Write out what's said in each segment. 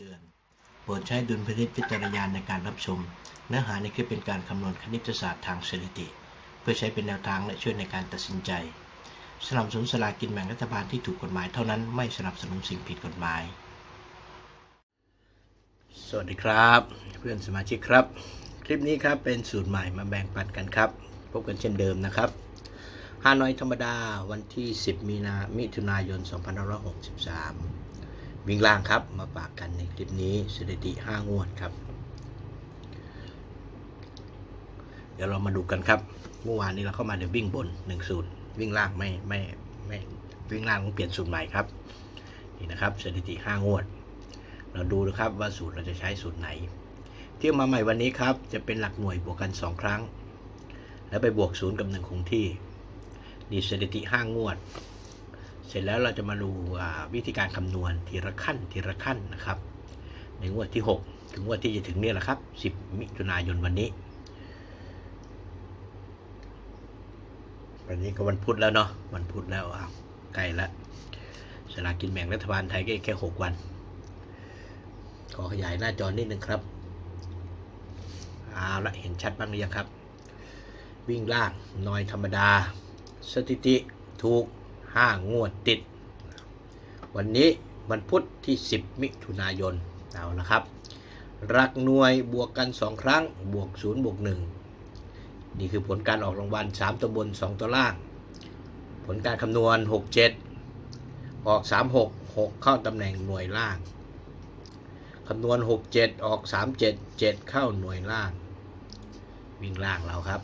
ตือน โปรดใช้ดุลพินิจพิจารณาในการรับชม เนื้อหาในคลิปเป็นการคำนวณคณิตศาสตร์ทางสถิติ เพื่อใช้เป็นแนวทางและช่วยในการตัดสินใจสนับสนุนสลากินแบ่งรัฐบาลที่ถูกกฎหมายเท่านั้นไม่สนับสนุนสิ่งผิดกฎหมาย สวัสดีครับ เพื่อนสมาชิกครับ คลิปนี้ครับเป็นสูตรใหม่มาแบ่งปันกันครับ พบกันเช่นเดิมนะครับฮานอยธรรมดาวันที่ 10 มีนามิถุนายน 2563 วิ่งล่างครับมาฝากกันในคลิปนี้สถิติ5งวดครับ เดี๋ยวเรามาดูกันครับเมื่อวานนี้เราเข้ามาในวิ่งบน1สูตรวิ่งล่างไม่ไม่ไม่วิ่งล่างต้องเปลี่ยนสูตรใหม่ครับนี่นะครับสถิติ5งวด เราดูนะครับว่าสูตรเราจะใช้สูตรไหน ที่เอามาใหม่วันนี้ครับ จะเป็นหลักหน่วยบวกกัน2ครั้ง แล้วไปบวกศูนย์กับหนึ่งคงที่ดีสถิติ5งวด เสร็จแล้วเราจะมาดูวิธีการคำนวณทีละขั้นทีละขั้นนะครับ ในงวดที่ 6 ถึงงวดที่จะถึงนี่แหละครับ 10 มิถุนายนวันนี้ วันนี้ก็วันพุธแล้วเนาะวันพุธแล้วอ้าวใกล้ละสลากกินแบ่งรัฐบาลไทยก็แค่ 6 วัน ขอขยายหน้าจอนิดนึงครับเอาละเห็นชัดบ้างหรือยังครับ วิ่งล่างน้อยธรรมดา สถิติถูก 5งวดติด วันนี้วันพุธที่ 10 มิถุนายนเอาละครับ รักหน่วยบวกกัน 2 ครั้งบวก 0 บวก 1 นี่คือผลการออกรางวัล 3 ตัวบน 2 ตัวล่าง ผลการคำนวณ 67 ออก 36 6 เข้าตำแหน่งหน่วยล่างคำนวณ 6 7 ออก 3 7 7 เข้าหน่วยล่าง วิ่งล่างเราครับ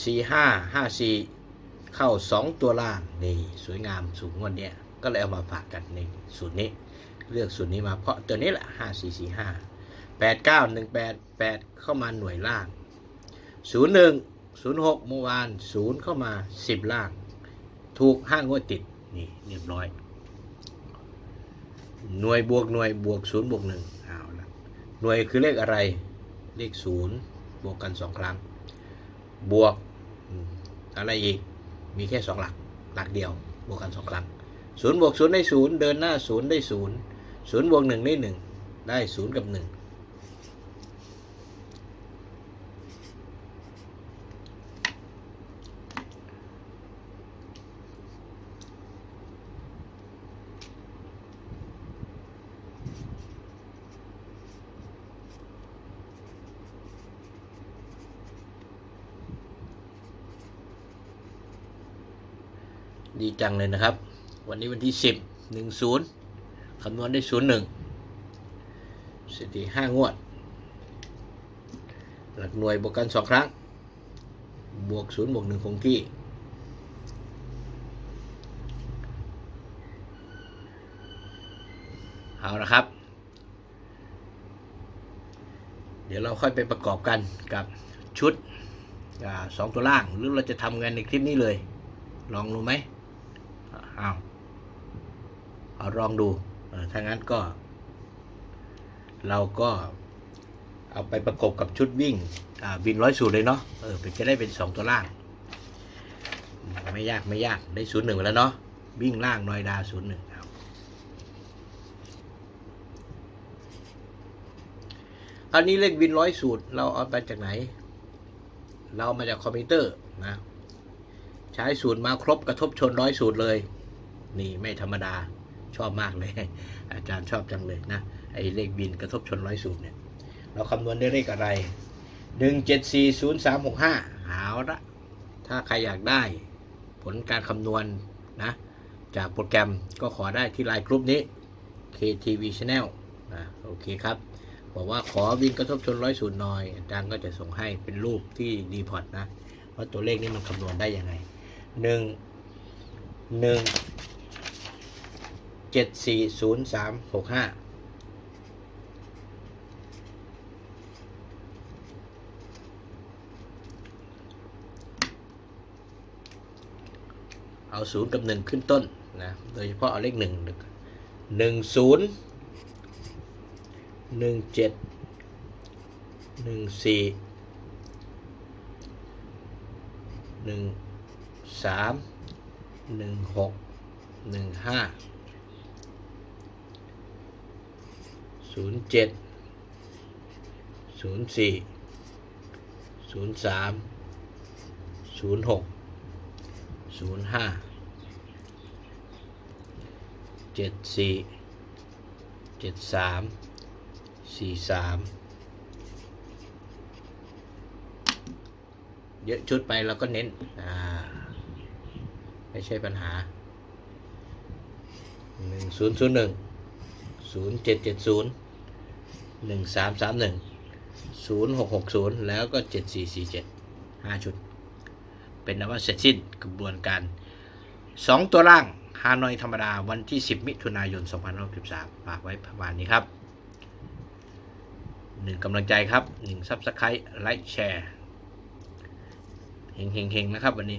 4 5 5 4 เข้า 2 ตัวล่างนี่สวยงามสูงวันเนี้ยก็เลยเอามาฝากกันในสูตรนี้ เลือกสูตรนี้มาเพราะตัวนี้แหละ5 4 4 5 8 9 1 8 8 เข้ามาหน่วยล่าง 0 1 0 6เมื่อวาน 0 เข้ามา 10 ล่าง ถูกห้างวดติดนี่เรียบร้อย หน่วยบวกหน่วยบวกศูนย์บวกหนึ่งเอาละหน่วยคือเลขอะไรเลขศูนย์บวกกันสองครั้ง บวกอะไรอีก มีแค่สองหลักหลักเดียวบวกกันสองครั้งศูนย์บวกศูนย์ได้ศูนย์เดินหน้าศูนย์ได้ศูนย์ศูนย์บวกหนึ่งได้หนึ่งได้ศูนย์กับหนึ่ง ดีจังเลยนะครับ วันนี้วันที่สิบหนึ่งศูนย์คำนวณได้ศูนย์หนึ่งสถิติห้างวด หลักหน่วยบวกกันสองครั้ง บวกศูนย์บวกหนึ่งคงที่เอาละครับ เดี๋ยวเราค่อยไปประกอบกันกับชุดอสองตัวล่าง หรือเราจะทำกันในคลิปนี้เลย ลองดูไหม เอาเอาลองดูถ้างั้นก็ เราก็เอาไปประกบกับชุดวิ่งอ่าวินร้อยสูตรเลยเนาะเออจะได้เป็นสองตัวล่าง ไม่ยากไม่ยากได้ศูนย์หนึ่งแล้วเนาะวิ่งล่างนอยดาศูนย์หนึ่งเอาอันนี้เลขวินร้อยสูตร เราเอาไปจากไหน เราเอามาจากคอมพิวเตอร์นะ ใช้สูตรมาครบกระทบชนร้อยสูตรเลย นี่ไม่ธรรมดาชอบมากเลย อาจารย์ชอบจังเลยนะไอ้เลขบินกระทบชนร้อยสูตรเนี่ย เราคำนวณได้เลขอะไรหนึ่งเจ็ดสี่ศูนย์สามหกห้าเอาละถ้าใครอยากได้ผลการคำนวณนะ จากโปรแกรมก็ขอได้ที่ไลน์กลุ่มนี้ KTV Channel นะโอเคครับบอกว่าขอวินกระทบชนร้อยสูตรหน่อยอาจารย์ก็จะส่งให้เป็นรูปที่ดีพอร์ตนะว่าตัวเลขนี้มันคำนวณได้ยังไงหนึ่งหนึ่ง เจ็ดสี่ศูนย์สามหกห้าเอาศูนย์กับหนึ่งขึ้นต้นนะโดยเฉพาะเอาเลขหนึ่งหนึ่งศูนย์หนึ่งเจ็ดหนึ่งสี่หนึ่งสามหนึ่งหกหนึ่งห้า ศูนย์เจ็ดศูนย์สี่ศูนย์สามศูนย์หกศูนย์ห้าเจ็ดสี่เจ็ดสามสี่สามเยอะชุดไปเราก็เน้น อ่า ไม่ใช่ปัญหาหนึ่งศูนย์ศูนย์หนึ่งศูนย์เจ็ดเจ็ดศูนย์ หนึ่งสามสามหนึ่งศูนย์หกหกศูนย์แล้วก็เจ็ดสี่สี่เจ็ดห้าชุด เป็นนว่าเสร็จสิ้นกระบวนการสองตัวล่างฮานอยธรรมดาวันที่ 10 มิถุนายน 2563ฝากไว้ประมาณนี้ครับหนึ่งกำลังใจครับหนึ่งซับสไครต์ไลค์แชร์เฮงเฮงเฮงนะครับวันนี้